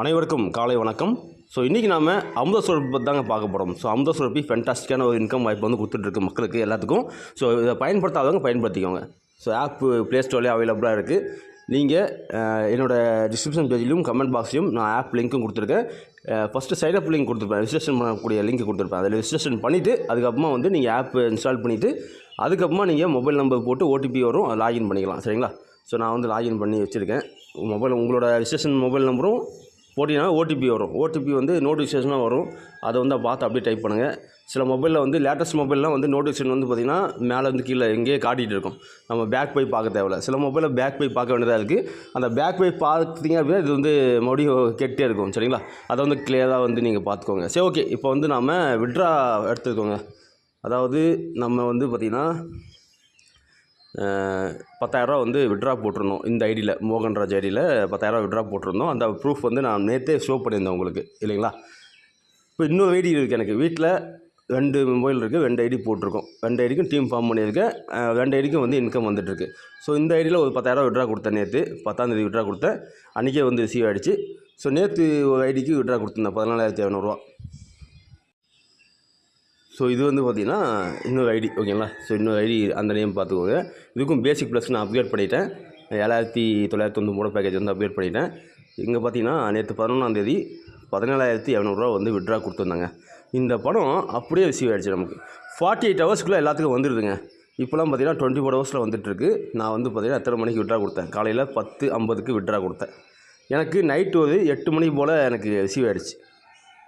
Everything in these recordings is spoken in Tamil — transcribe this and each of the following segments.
அனைவருக்கும் காலை வணக்கம். ஸோ இன்றைக்கி நாம் அமுத சுரப்பி தாங்க பார்க்க போகிறோம் ஸோ அமுத சுரப்பி ஃபென்டாஸ்டிக்கான ஒரு இன்கம் வாய்ப்பு வந்து கொடுத்துட்ருக்கு மக்களுக்கு எல்லாத்துக்கும். ஸோ இதை பயன்படுத்தாதவங்க பயன்படுத்திக்கோங்க. ஸோ ஆப்பு ப்ளே ஸ்டோர்லேயே அவைலபிளாக இருக்குது நீங்கள் என்னோடய டிஸ்கிரிப்ஷன் பேஜ்லையும் கமெண்ட் பாக்ஸ்லையும் நான் ஆப் லிங்க்கும் கொடுத்துருக்கேன். ஃபஸ்ட்டு சைடப் லிங்க் கொடுத்துருப்பேன். ரிஜிஸ்ட்ரேஷன் பண்ணக்கூடிய லிங்க் கொடுத்துருப்பேன். அதில் ரிஜிஸ்ட்ரேஷன் பண்ணிவிட்டு அதுக்கப்புறமா வந்து நீங்கள் ஆப் இன்ஸ்டால் பண்ணிவிட்டு அதுக்கப்புறமா நீங்கள் மொபைல் நம்பர் போட்டு ஓடிபி வரும் லாகின் பண்ணிக்கலாம். சரிங்களா? ஸோ நான் வந்து லாகின் பண்ணி வச்சுருக்கேன். மொபைல் உங்களோட ரிஜிஸ்ட்ரேஷன் மொபைல் நம்பரும் போட்டிங்கன்னா ஓடிபி வரும். ஓடிபி வந்து நோட்டிஃபிகேஷனாக வரும். அதை வந்து பார்த்து அப்படியே டைப் பண்ணுங்கள் சில மொபைலில் வந்து லேட்டஸ்ட் மொபைல்லாம் வந்து நோட்டிஃபிகேஷன் வந்து பார்த்திங்கன்னா மேலே வந்து கீழே எங்கேயே காட்டிகிட்டு இருக்கும். நம்ம பேக் போய் பார்க்க தேவையில்ல. சில மொபைலில் பேக் போய் பார்க்க வேண்டியதாக இருக்குது அந்த பேக் போய் பார்த்தீங்க அப்படின்னா இது வந்து மறுபடியும் கெட்டே இருக்கும். சரிங்களா? அதை வந்து கிளியராக வந்து நீங்கள் பார்த்துக்கோங்க. சரி ஓகே இப்போ வந்து நாம் விட்ரா எடுத்துக்கோங்க. அதாவது நம்ம வந்து பார்த்திங்கன்னா பத்தாயிரரூவா வந்து விட்ரா போட்டிருந்தோம். இந்த ஐடியில் மோகன்ராஜ் ஐடியில் பத்தாயிரரூவா விட்ரா போட்டிருந்தோம். அந்த ப்ரூஃப் வந்து நான் நேற்றே ஷோ பண்ணியிருந்தேன் உங்களுக்கு இல்லைங்களா? இப்போ இன்னொரு ஐடி இருக்குது எனக்கு. வீட்டில் ரெண்டு மொபைல் இருக்குது ரெண்டு ஐடி போட்டிருக்கோம். ரெண்டு ஐடிக்கும் டீம் ஃபார்ம் பண்ணியிருக்கேன். ரெண்டு ஐடிக்கும் வந்து இன்கம் வந்துட்டுருக்கு. ஸோ இந்த ஐடியில் ஒரு பத்தாயிரரூவா விட்ரா கொடுத்தேன் நேற்று பத்தாந்தேதி விட்ரா கொடுத்தேன். அன்றைக்கே வந்து ரிசீவ் ஆகிடுச்சு ஸோ நேற்று ஒரு ஐடிக்கு விட்ரா கொடுத்துருந்தேன். பதினாலாயிரத்தி ஐநூறுரூவா ஸோ இது வந்து பார்த்திங்கன்னா இன்னொரு ஐடி ஓகேங்களா? ஸோ இன்னொரு ஐடி அந்த நேம் பார்த்துக்கோங்க. இதுக்கும் பேசிக் ப்ளஸ் நான் அப்கிரேட் பண்ணிட்டேன். ஏழாயிரத்தி தொள்ளாயிரத்தி தொண்ணூறு பேக்கேஜ் வந்து அப்கிரேட் பண்ணிட்டேன். இங்கே பார்த்தீங்கன்னா நேற்று பதினொன்றாந்தேதி பதினேழாயிரத்தி இரநூறுவா வந்து விட்ரா கொடுத்துருந்தாங்க. இந்த படம் அப்படியே ரிசீவ் ஆகிடுச்சு நமக்கு. ஃபார்ட்டி எயிட் ஹவர்ஸ்க்குள்ளே எல்லாத்துக்கும் வந்துடுதுங்க இப்போலாம் பார்த்தீங்கன்னா டுவெண்ட்டி ஃபோர் ஹவர்ஸில் வந்துட்டுருக்கு. நான் வந்து பார்த்தீங்கன்னா எத்தனை மணிக்கு விட்ரா கொடுத்தேன்? காலையில் பத்து ஐம்பதுக்கு விட்ரா கொடுத்தேன். எனக்கு நைட்டு ஒரு எட்டு மணி போல் எனக்கு ரிசீவ் ஆகிடுச்சு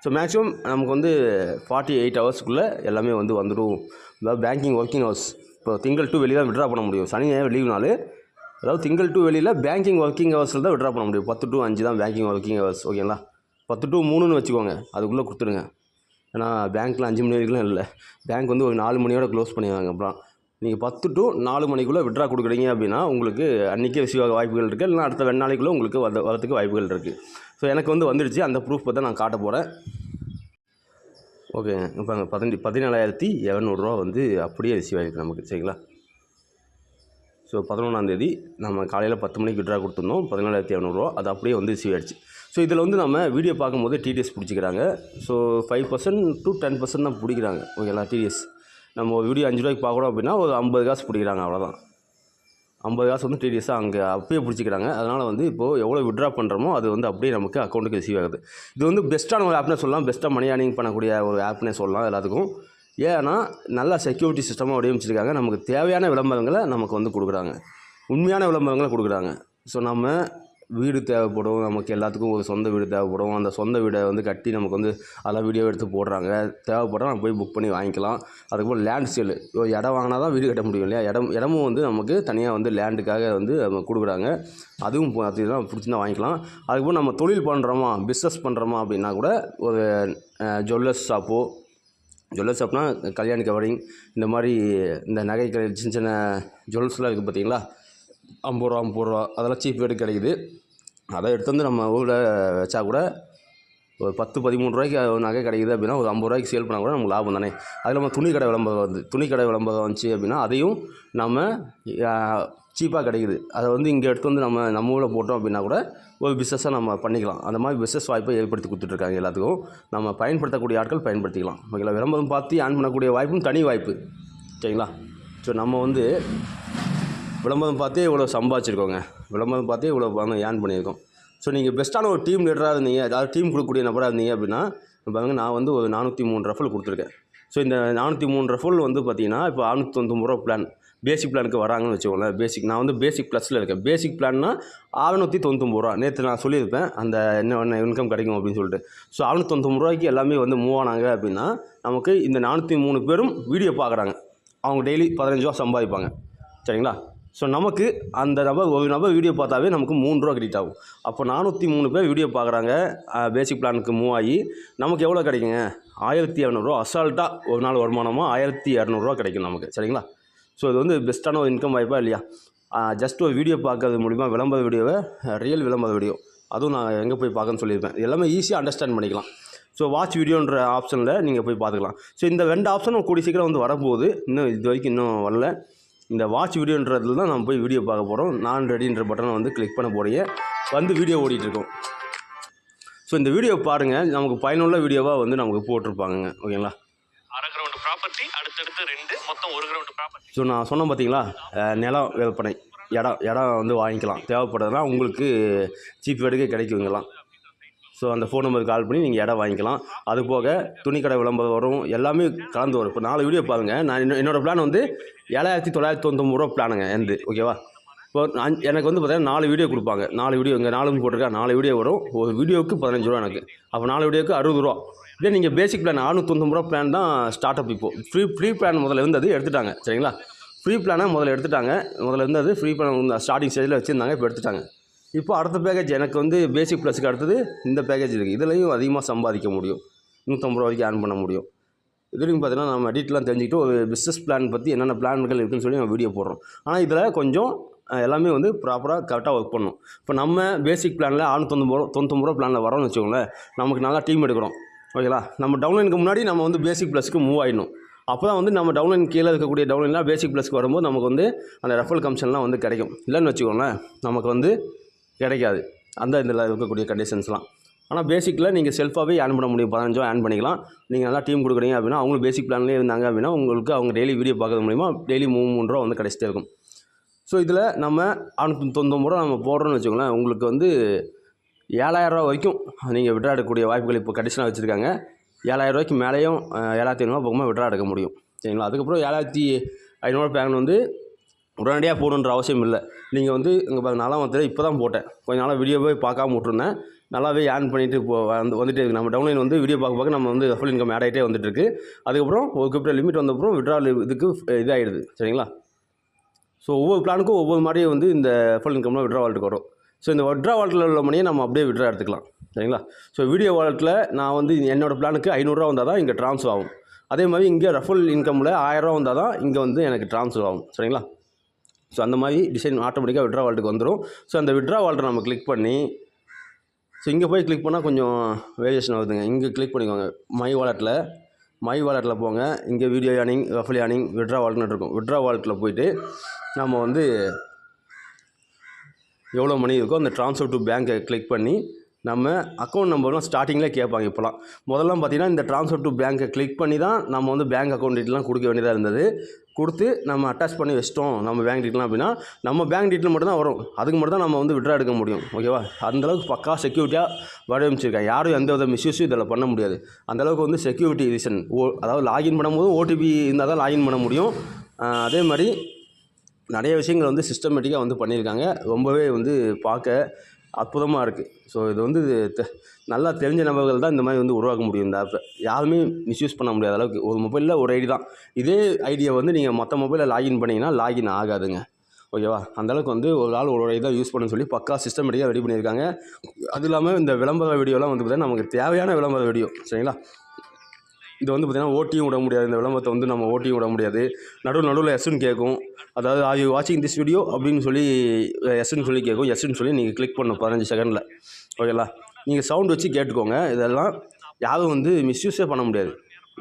ஸோ மேக்ஸிமம் நமக்கு வந்து ஃபார்ட்டி எயிட் ஹவர்ஸ்க்குள்ளே எல்லாமே வந்து வந்துடும். அதாவது பேங்கிங் ஒர்க்கிங் ஹவர்ஸ் இப்போ திங்கள் டூ வெளியே தான் விட்ரா பண்ண முடியும். சனி ஞாயிறு லீவ் நாள். அதாவது திங்கள் டூ வெளியில் பேங்கிங் ஒர்க்கிங் ஹவர்ஸில் தான் விட்ரா பண்ண முடியும். பத்து டு அஞ்சு தான் பேங்கிங் ஒர்க்கிங் ஹவர்ஸ் ஓகேங்களா பத்து டு மூணுன்னு வச்சுக்கோங்க. அதுக்குள்ளே கொடுத்துருங்க ஏன்னா பேங்க்கில் அஞ்சு மணி வரைக்கும் இல்லை. பேங்க் வந்து ஒரு நாலு மணியோட க்ளோஸ் பண்ணிடுவாங்க. அப்புறம் நீங்கள் பத்து டு நாலு மணிக்குள்ளே விட்ரா கொடுக்குறீங்க அப்படின்னா உங்களுக்கு அன்றைக்கே ரிசீவ் ஆக வாய்ப்புகள் இருக்குது இல்லைனா அடுத்த ரெண்டு நாளைக்குள்ளே உங்களுக்கு வர வரதுக்கு வாய்ப்புகள் இருக்குது ஸோ எனக்கு வந்து வந்துடுச்சு அந்த ப்ரூஃப் பற்றி நான் காட்ட போகிறேன் ஓகே இப்போ அங்கே பதினஞ்சு பதினேழாயிரத்தி இரநூறுவா வந்து அப்படியே ரிசீவ் ஆகிருக்கு நமக்கு சரிங்களா? ஸோ பதினொன்றாந்தேதி நம்ம காலையில் பத்து மணிக்கு விட்ரா கொடுத்துருந்தோம். பதினேழாயிரத்தி இரநூறுவா அது அப்படியே வந்து ரிசீவ் ஆகிடுச்சு ஸோ இதில் வந்து நம்ம வீடியோ பார்க்கும்போது TDS பிடிச்சிக்கிறாங்க. So five percent to ten percent தான் பிடிக்கிறாங்க. ஓகேங்களா டிடிஎஸ் நம்ம ஒரு வீடியோ அஞ்சு ரூபாய்க்கு பார்க்குறோம் அப்படின்னா ஒரு ஐம்பது காசு பிடிக்கிறாங்க அவ்வளோதான் ஐம்பது காசு வந்து டிடிஎஸ்ஸாக அங்கே அப்பயே பிடிச்சிக்கிறாங்க. அதனால் வந்து இப்போது எவ்வளோ விட்ரா பண்ணுறோமோ அது வந்து அப்படியே நமக்கு அக்கௌண்ட்டுக்கு ரிசீவ் ஆகுது. இது வந்து பெஸ்ட்டான ஒரு ஆப்னே சொல்லலாம். பெஸ்ட்டாக மணி ஏர்னிங் பண்ணக்கூடிய ஒரு ஆப்னே சொல்லலாம் எல்லாத்துக்கும். ஏன்னா நல்லா செக்யூரிட்டி சிஸ்டமாக வடிவமைச்சிருக்காங்க. நமக்கு தேவையான விளம்பரங்களை நமக்கு வந்து கொடுக்குறாங்க. உண்மையான விளம்பரங்களை கொடுக்குறாங்க. ஸோ நம்ம வீடு தேவைப்படும். நமக்கு எல்லாத்துக்கும் ஒரு சொந்த வீடு தேவைப்படும். அந்த சொந்த வீடை வந்து கட்டி நமக்கு வந்து அதெல்லாம் வீடியோ எடுத்து போடுறாங்க. தேவைப்பட்டால் நம்ம போய் புக் பண்ணி வாங்கிக்கலாம். அதுக்கப்புறம் லேண்ட் சேல் இடம் வாங்கினா தான் வீடு கட்ட முடியும் இல்லையா? இடம் இடமும் வந்து நமக்கு தனியாக வந்து லேண்டுக்காக வந்து நம்ம கொடுக்குறாங்க. அதுவும் பார்த்தீங்கன்னா பிடிச்சிருந்தா வாங்கிக்கலாம். அதுக்கப்புறம் நம்ம தொழில் பண்ணுறோமா பிஸ்னஸ் பண்ணுறோமா அப்படின்னா கூட ஒரு ஜுவல்லர்ஸ் ஷாப்போ ஜுவல்லர்ஸ் ஷாப்னா கல்யாணி கவரிங் இந்த மாதிரி இந்த நகைக்கடை சின்ன சின்ன ஜுவல்ஸ்லாம் இருக்குது பார்த்தீங்களா? ஐம்பது ரூபா முப்பது ரூபா அதெல்லாம் சீப் ரேட்டு கிடைக்குது. அதை எடுத்து வந்து நம்ம ஊரில் வச்சா கூட ஒரு பத்து பதிமூணு ரூபாய்க்கு நகை கிடைக்குது அப்படின்னா ஒரு ஐம்பது ரூபாய்க்கு சேல் பண்ணால் கூட நமக்கு லாபம் தானே? அது இல்லாமல் துணி கடை விளம்பரம் வந்து துணி கடை விளம்பரம் வந்துச்சு அப்படின்னா அதையும் நம்ம சீப்பாக கிடைக்குது. அதை வந்து இங்கே எடுத்து வந்து நம்ம நம்ம ஊரில் போட்டோம் அப்படின்னா கூட ஒரு பிஸ்னஸாக நம்ம பண்ணிக்கலாம். அந்த மாதிரி பிஸ்னஸ் வாய்ப்பை ஏற்படுத்தி கொடுத்துட்ருக்காங்க எல்லாத்துக்கும். நம்ம பயன்படுத்தக்கூடிய ஆட்கள் பயன்படுத்திக்கலாம். ஓகேங்களா? விளம்பரம் பார்த்து ஆன் பண்ணக்கூடிய வாய்ப்பும் தனி வாய்ப்பு. சரிங்களா? ஸோ நம்ம வந்து விளம்பரம் பார்த்தே இவ்வளோ சம்பாதிச்சிருக்கோங்க. விளம்பரம் பார்த்தே இவ்வளோ பணம் ஏர்ன் பண்ணியிருக்கோம். ஸோ நீங்கள் பெஸ்ட்டான ஒரு டீம் லீடராக இருந்தீங்க அதாவது டீம் கொடுக்கக்கூடிய நபராக இருந்தீங்க அப்படின்னா பாருங்கள் பாருங்க நான் வந்து ஒரு நானூற்றி மூணு ரஃபல் கொடுத்துருக்கேன். ஸோ இந்த நானூற்றி மூணு ரஃபல் வந்து பார்த்தீங்கன்னா இப்போ அறுநூற்றி தொண்ணூறு ரூபா பிளான் பேசிக் பிளானுக்கு வராங்கன்னு வச்சுக்கோங்களேன். பேசிக் நான் வந்து பேசிக் ப்ளஸில் இருக்கேன். பேசிக் பிளான்னா அறுநூற்றி தொண்ணூத்தொம்பது ரூபா. நேற்று நான் சொல்லியிருப்பேன் அந்த என்ன என்ன இன்கம் கிடைக்கும் அப்படின்னு சொல்லிட்டு. ஸோ அறுநூற்றி தொண்ணூத்தொம்பது ரூபாய்க்கு எல்லாமே வந்து மூவ் ஆனாங்க அப்படின்னா நமக்கு இந்த நானூற்றி மூணு பேரும் வீடியோ பார்க்குறாங்க. அவங்க டெய்லி பதினஞ்சு ரூபா சம்பாதிப்பாங்க. சரிங்களா? ஸோ நமக்கு அந்த நபர் ஒரு நபர் வீடியோ பார்த்தாவே நமக்கு மூணு ரூபா கிரெடிட் ஆகும். அப்போ நானூற்றி மூணு பேர் வீடியோ பார்க்குறாங்க. பேசிக் பிளானுக்கு மூவ் ஆகி நமக்கு எவ்வளோ கிடைக்குங்க? ஆயிரத்தி இரநூறுவா அசால்ட்டாக ஒரு நாள் வருமானமாக ஆயிரத்தி இரநூறுவா கிடைக்கும் நமக்கு. சரிங்களா? ஸோ இது வந்து பெஸ்ட்டான ஒரு இன்கம் வாய்ப்பா இல்லையா? ஜஸ்ட் ஒரு வீடியோ பார்க்கறது மூலிமா விளம்பர வீடியோவை ரியல் விளம்பர வீடியோ அதுவும் நான் எங்கே போய் பார்க்கன்னு சொல்லியிருப்பேன். எல்லாமே ஈஸியாக அண்டர்ஸ்டாண்ட் பண்ணிக்கலாம். ஸோ வாட்ச் வீடியோன்ற ஆப்ஷனில் நீங்கள் போய் பார்த்துக்கலாம். ஸோ இந்த ரெண்டு ஆப்ஷனும் கூடி சீக்கிரம் வந்து வரப்போகுது. இன்னும் இது வரைக்கும் இன்னும் வரல. இந்த வாட்ச் வீடியோன்றதுல தான் நம்ம போய் வீடியோ பார்க்க போகிறோம் நான் ரெடின்ற பட்டனை வந்து கிளிக் பண்ண போகிறீங்க வந்து வீடியோ ஓடிட்டுருக்கோம் ஸோ இந்த வீடியோ பாருங்கள் நமக்கு பயனுள்ள வீடியோவாக வந்து நமக்கு போட்டிருப்பாங்கங்க. ஓகேங்களா அரை கிரவுண்ட் ப்ராப்பர்ட்டி அடுத்தடுத்து ரெண்டு மொத்தம் ஒரு கிரவுண்ட் ப்ராப்பர்ட்டி ஸோ நான் சொன்னேன் பார்த்தீங்களா நிலம் விற்பனை. இடம் இடம் வந்து வாங்கிக்கலாம். தேவைப்படுறதுனா உங்களுக்கு சீப் ரேட்டுக்கு கிடைக்குங்கலாம் ஸோ அந்த ஃபோன் நம்பருக்கு கால் பண்ணி நீங்கள் இடம் வாங்கிக்கலாம். அது போக துணிக்கடை விளம்பரம் வரும். எல்லாமே கலந்து வரும். இப்போ நாலு வீடியோ பாருங்கள் நான் என்னோ- என்னோடய பிளான் வந்து ஏழாயிரத்தி தொள்ளாயிரத்தி தொண்ணூறு ரூபா பிளானுங்க எந்து ஓகேவா இப்போ நான் எனக்கு வந்து பார்த்தீங்கன்னா நாலு வீடியோ கொடுப்பாங்க. நாலு வீடியோ இங்கே நாலு போட்டிருக்கா நாலு வீடியோ வரும். ஒரு வீடியோவுக்கு பதினஞ்சு ரூபா எனக்கு. அப்போ நாலு வீடியோவுக்கு அறுபது ரூபா. இதே நீங்கள் பேசிக் பிளான் அறுநூத்தொண்ணூறு ரூபா பிளான் தான் ஸ்டார்ட் அப் இப்போ. ஃப்ரீ ஃப்ரீ பிளான் முதல்ல இருந்தது எடுத்துட்டாங்க. சரிங்களா? ஃப்ரீ பிளானை முதல்ல எடுத்துட்டாங்க. முதல்ல இருந்தது ஃப்ரீ பிளான் ஸ்டார்டிங் ஸ்டேஜில் வச்சுருந்தாங்க இப்போ எடுத்துட்டாங்க. இப்போ அடுத்த பேக்கேஜ் எனக்கு வந்து பேசிக் ப்ளஸுக்கு அடுத்தது இந்த பேக்கேஜ் இருக்குது இதுலேயும் அதிகமாக சம்பாதிக்க முடியும். நூற்றம்பது ரூபா வரைக்கும் ஏர்ன் பண்ண முடியும். இதுலேயும் பார்த்தீங்கன்னா நம்ம டீட்டெலாம் தெரிஞ்சுக்கிட்டு ஒரு பிஸ்னஸ் பிளான் பற்றி என்னென்ன பிளான்கள் இருக்குன்னு சொல்லி நம்ம வீடியோ போடுறோம். ஆனால் இதில் கொஞ்சம் எல்லாமே வந்து ப்ராப்பராக கரெக்டாக ஒர்க் பண்ணணும் இப்போ நம்ம பேசிக் பிளானில் ஆறுநூத்தொம்பது ரூபா தொண்ணூத்தொம்பது ரூபா பிளானில் வரோம்னு வச்சுக்கோங்களேன் நமக்கு நல்லா டீம் எடுக்கிறோம். ஓகேங்களா நம்ம டவுன்லைனுக்கு முன்னாடி நம்ம வந்து பேசிக் ப்ளஸ்க்கு மூவ் ஆகிடணும் அப்போ தான் வந்து நம்ம டவுன்லைன் கீழே இருக்கக்கூடிய டவுன்லைன்லாம் பேசிக் ப்ளஸ்க்கு வரும்போது நமக்கு வந்து அந்த ரெஃபல் கமிஷன்லாம் வந்து கிடைக்கும். இல்லைன்னு வச்சுக்கோங்களேன் நமக்கு வந்து கிடைக்காது. அந்த இதில் இருக்கக்கூடிய கண்டிஷன்ஸ்லாம் ஆனால் பேசிக்கில் நீங்கள் செல்ஃபாகவே ஏர்ன் பண்ண முடியும். பதினஞ்சோ ஏர்ன் பண்ணிக்கலாம். நீங்கள் நல்லா டீம் கொடுக்குறீங்க அப்படின்னா அவங்களும் பேசிக் பிளான்லேயே இருந்தாங்க அப்படின்னா உங்களுக்கு அவங்க டெய்லி வீடியோ பார்க்கறது மூலிமா டெய்லி மூணு மூணு ரூபா வந்து கிடைச்சிட்டே இருக்கும். ஸோ இதில் நம்ம அறுநூத்தி தொண்ணூறு ரூபா நம்ம போடுறோம்னு வச்சுக்கோங்களேன் உங்களுக்கு வந்து ஏழாயிரரூவா ரூபா வரைக்கும் நீங்கள் விட்ரா எடுக்கக்கூடிய வாய்ப்புகள் இப்போ கண்டிஷனாக வச்சுருக்காங்க. ஏழாயிரம் ரூபாய்க்கு மேலேயும் ஏழாயிரத்தி ஐநூறுவா பக்கமாக விட்ரா எடுக்க முடியும். சரிங்களா? அதுக்கப்புறம் ஏழாயிரத்தி ஐநூறுவா பேங்க் வந்து உடனடியாக போடணுன்ற அவசியம் இல்லை. நீங்கள் வந்து இங்கே பாருங்க நாலாம் வந்து இப்போ தான் போட்டேன். கொஞ்ச நாளாக வீடியோவே பார்க்காம விட்ருந்தேன் நல்லாவே ஏர்ன் பண்ணிட்டு இப்போ வந்து வந்துட்டே இருக்கு. நம்ம டவுன்லைன் வந்து வீடியோ பார்க்க பார்க்க நம்ம வந்து ஃபுல் இன்கம் ஆட் ஆகிட்டே வந்துட்டு இருக்கு. அதுக்கப்புறம் ஒரு குறிப்பிட்ட லிமிட் வந்தப்புறம் விட்ரா இதுக்கு இதாகிடுது சரிங்களா? ஸோ ஒவ்வொரு பிளானுக்கும் ஒவ்வொரு மாதிரியே வந்து இந்த ஃபுல் இன்கம்லாம் விட்ரா வாலெட்டுக்கு வரும். ஸோ இந்த விட்ரா வாலெட்டில் உள்ள மணியை நம்ம அப்படியே விட்ரா எடுத்துக்கலாம். சரிங்களா? ஸோ வீடியோ வாலெட்டில் நான் வந்து என்னோடய பிளானுக்கு ஐநூறுரூவா வந்தால் தான் இங்கே ட்ரான்ஸ்ஃபர் ஆகும். அதே மாதிரி இங்கே ரஃபல் இன்கமில் ஆயிரரூவா வந்தால் தான் இங்கே வந்து எனக்கு ட்ரான்ஸ்ஃபர் ஆகும். சரிங்களா? ஸோ அந்த மாதிரி டிசைன் ஆட்டோமேட்டிக்காக விட்ரா வால்ட்டுக்கு வந்துடும் ஸோ அந்த விட்ரா வால்ட்டை நம்ம கிளிக் பண்ணி ஸோ இங்கே போய் கிளிக் பண்ணால் கொஞ்சம் வேரியேஷன் வருதுங்க. இங்கே கிளிக் பண்ணிக்கோங்க. மை வாலெட்டில் மை வாலெட்டில் போங்க. இங்கே video earning referral earning withdraw வால்ட்னு இருக்கும். விட்ரா வால்ட்டில் போயிட்டு நம்ம வந்து எவ்வளோ மணி இருக்கோ அந்த ட்ரான்ஸ்ஃபர் டு பேங்க்கை கிளிக் பண்ணி நம்ம அக்கௌண்ட் நம்பர்லாம் ஸ்டார்டிங்கில் கேட்பாங்க இப்போலாம். முதல்லாம் பார்த்தீங்கன்னா இந்த ட்ரான்ஸ்ஃபர் டு பேங்க்கை கிளிக் பண்ணி தான் நம்ம வந்து பேங்க் அக்கௌண்ட் டீட்டெயிலாம் கொடுக்க வேண்டியதாக இருந்தது. கொடுத்து நம்ம அட்டாச் பண்ணி வச்சிட்டோம் நம்ம பேங்க் டீட்டெயிலாம் அப்படின்னா நம்ம பேங்க் டீட்டெயில் மட்டும் தான் வரும். அதுக்கு மட்டும் தான் நம்ம வந்து விட்ரா எடுக்க முடியும். ஓகேவா அந்தளவுக்கு பக்கா செக்யூரிட்டியாக வடிவமைச்சிருக்கேன் யாரும் எந்த வித மிஸ்யூஸும் இதில் பண்ண முடியாது. அந்தளவுக்கு வந்து செக்யூரிட்டி ரீசன் ஓ அதாவது லாகின் பண்ணும்போது ஓடிபி இருந்தால் தான் லாகின் பண்ண முடியும். அதே மாதிரி நிறைய விஷயங்கள் வந்து சிஸ்டமேட்டிக்காக வந்து பண்ணியிருக்காங்க. ரொம்பவே வந்து பார்க்க அற்புதமாக இருக்குது ஸோ இது வந்து தெ- நல்லா தெரிஞ்ச நபர்கள் தான் இந்த மாதிரி வந்து உருவாக்க முடியும். இந்த ஆப்பை. யாருமே மிஸ்யூஸ் பண்ண முடியாத அளவுக்கு ஒரு மொபைலில் ஒரு ஐடி தான். இதே ஐடியை வந்து நீங்கள் மற்ற மொபைலில் லாகின் பண்ணிங்கன்னா லாகின் ஆகாதுங்க. ஓகேவா அந்தளவுக்கு வந்து ஒரு ஆள் ஒரு ஐடி தான் யூஸ் பண்ண சொல்லி பக்கா சிஸ்டமேட்டிக்காக ரெடி பண்ணியிருக்காங்க. அது இல்லாமல் இந்த விளம்பர வீடியோலாம் வந்து பார்த்திங்கன்னா நமக்கு தேவையான விளம்பர வீடியோ சரிங்களா? இது வந்து பார்த்திங்கன்னா ஓட்டியும் விட முடியாது. இந்த விளம்பரத்தை வந்து நம்ம ஓட்டியும் விட முடியாது. நடுவில் நடுவில் எஸ்ன்னு கேட்கும் அதாவது ஆர் யூ வாட்சிங் திஸ் வீடியோ அப்படின்னு சொல்லி எஸ்ன்னு சொல்லி கேட்கும் எஸ்ன்னு சொல்லி நீங்கள் கிளிக் பண்ணும் பதினஞ்சு செகண்டில் ஓகேங்களா நீங்கள் சவுண்ட் வச்சு கேட்டுக்கோங்க. இதெல்லாம் யாரும் வந்து மிஸ்யூஸே பண்ண முடியாது.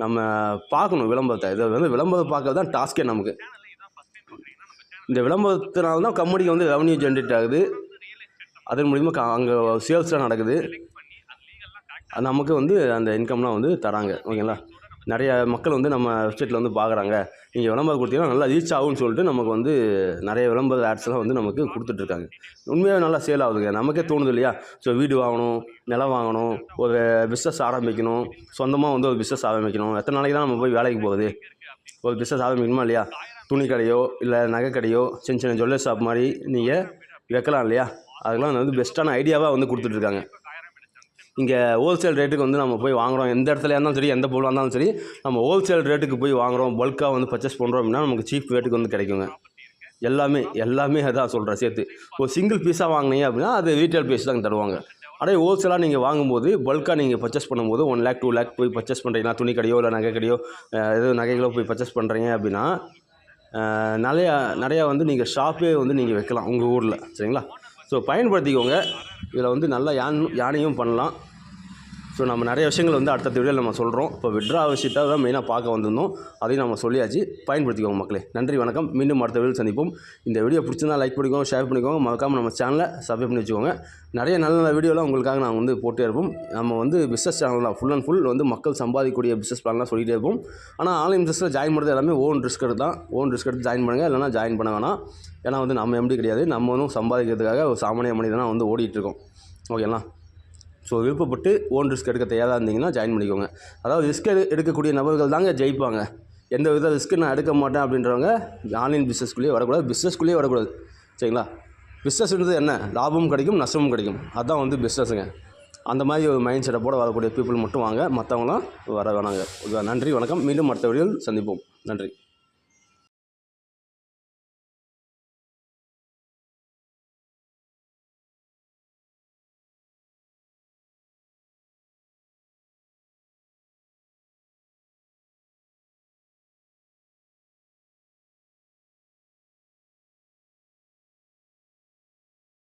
நம்ம பார்க்கணும் விளம்பரத்தை. இதை வந்து விளம்பரம் பார்க்கறது தான் டாஸ்கே நமக்கு. இந்த விளம்பரத்தினால தான் கம்பெனிக்கு வந்து ரெவன்யூ ஜென்ரேட் ஆகுது. அதன் மூலிமா அங்கே சேல்ஸ்லாம் நடக்குது. அது நமக்கு வந்து அந்த இன்கம்லாம் வந்து தராங்க. ஓகேங்களா நிறைய மக்கள் வந்து நம்ம வெப்சைட்டில் வந்து பார்க்குறாங்க நீங்கள் விளம்பரம் கொடுத்தீங்கன்னா நல்லா ரீச் ஆகும்னு சொல்லிட்டு நமக்கு வந்து நிறைய விளம்பர ஆட்ஸ்லாம் வந்து நமக்கு கொடுத்துட்ருக்காங்க உண்மையாக நல்லா சேல் ஆகுதுங்க. நமக்கே தோணுது இல்லையா? ஸோ வீடு வாங்கணும் நிலம் வாங்கணும் ஒரு பிஸ்னஸ் ஆரம்பிக்கணும் சொந்தமாக வந்து ஒரு பிஸ்னஸ் ஆரம்பிக்கணும். எத்தனை நாளைக்கு தான் நம்ம போய் வேலைக்கு போகுது? ஒரு பிஸ்னஸ் ஆரம்பிக்கணுமா இல்லையா? துணி கடையோ இல்லை நகை கடையோ சின்ன சின்ன ஜுவல்லரி ஷாப் மாதிரி நீங்கள் வைக்கலாம் இல்லையா? அதுக்கெல்லாம் வந்து பெஸ்ட்டான ஐடியாவாக வந்து கொடுத்துட்ருக்காங்க இங்கே ஹோல்சேல் ரேட்டுக்கு வந்து நம்ம போய் வாங்குகிறோம் எந்த இடத்துல இருந்தாலும் சரி எந்த பொருளாக இருந்தாலும் சரி நம்ம ஹோல்சேல் ரேட்டுக்கு போய் வாங்குறோம். பல்காக வந்து பர்ச்சேஸ் பண்ணுறோம் அப்படின்னா நமக்கு சீப் ரேட்டுக்கு வந்து கிடைக்குங்க. எல்லாமே எல்லாமே அதான் சொல்கிறேன் சேர்த்து. ஒரு சிங்கிள் பீஸாக வாங்கினீங்க அப்படின்னா அது ரீட்டைல் பீஸ் தான் தருவாங்க. அதே ஹோல்சேலாக நீங்கள் வாங்கும்போது பல்காக நீங்கள் பர்ச்சேஸ் பண்ணும்போது ஒன் லேக் டூ லேக் போய் பர்ச்சேஸ் பண்ணுறீங்கன்னா துணி கடையோ இல்லை நகை கடையோ அஹ் நகைகளோ போய் பர்ச்சேஸ் பண்ணுறீங்க அப்படின்னா நிறையா நிறையா வந்து நீங்கள் ஷாப்பே வந்து நீங்கள் வைக்கலாம் உங்கள் ஊரில். சரிங்களா? ஸோ பயன்படுத்திக்கோங்க. இதில் வந்து நல்லா யான் யானையும் பண்ணலாம். ஸோ நம்ம நிறைய விஷயங்கள் வந்து அடுத்த வீடியோவில் நம்ம சொல்கிறோம் இப்போ விட்ரா விஷயத்தை தான் மெயினாக பார்க்க வந்திருந்தோம். அதையும் நம்ம சொல்லியாச்சு. பயன்படுத்திக்கோங்க மக்களே. நன்றி வணக்கம். மீண்டும் அடுத்த வீடியோ சந்திப்போம். இந்த வீடியோ பிடிச்சிருந்தா லைக் பண்ணிக்கோங்க ஷேர் பண்ணிக்கோங்க. மறக்காமல் நம்ம சேனலை சப்ஸ்கிரைப் பண்ணி வச்சுக்கோங்க. நிறைய நல்ல நல்ல வீடியோலாம் உங்களுக்காக நாங்கள் வந்து போட்டே இருப்போம். நம்ம வந்து பிஸ்னஸ் சேனல் தான். ஃபுல் அண்ட் ஃபுல் வந்து மக்கள் சம்பாதிக்கக்கூடிய பிஸ்னஸ் பிளான்லாம் சொல்லிகிட்டே இருப்போம். ஆனால் ஆன்லைன் பிஸ்னஸில் ஜாயின் பண்ணுறது எல்லாமே ஓன் ரிஸ்க் எடுத்து தான். ஓன் ரிஸ்க் எடுத்து ஜாயின் பண்ணுங்கள் இல்லைனா ஜாயின் பண்ண வேணாம். ஏன்னா வந்து நம்ம எப்படி கிடையாது. நம்ம வந்து சம்பாதிக்கிறதுக்காக ஒரு சாமானிய மனிதனாக வந்து ஓடிட்டுருக்கோம் ஓகேங்களா? ஸோ விருப்பப்பட்டு ஓன் ரிஸ்க் எடுக்க தயாராக இருந்தீங்கன்னா ஜாயின் பண்ணிக்கோங்க. அதாவது ரிஸ்க் எடு எடுக்கக்கூடிய நபர்கள் தாங்க ஜெயிப்பாங்க. எந்த வித ரிஸ்க்கு நான் எடுக்க மாட்டேன் அப்படின்றவங்க ஆன்லைன் பிஸ்னஸ்குள்ளேயே வரக்கூடாது. பிஸ்னஸ்குள்ளேயே வரக்கூடாது. சரிங்களா? பிஸ்னஸ்ன்றது என்ன? லாபமும் கிடைக்கும் நஷ்டமும் கிடைக்கும். அதுதான் வந்து பிஸ்னஸுங்க அந்த மாதிரி ஒரு மைண்ட் செட்டப்போட வரக்கூடிய பீப்புள் மட்டும் வாங்க. மற்றவங்களாம் வர வேணாங்க. நன்றி வணக்கம். மீண்டும் அடுத்த வீடியோவில் சந்திப்போம். நன்றி.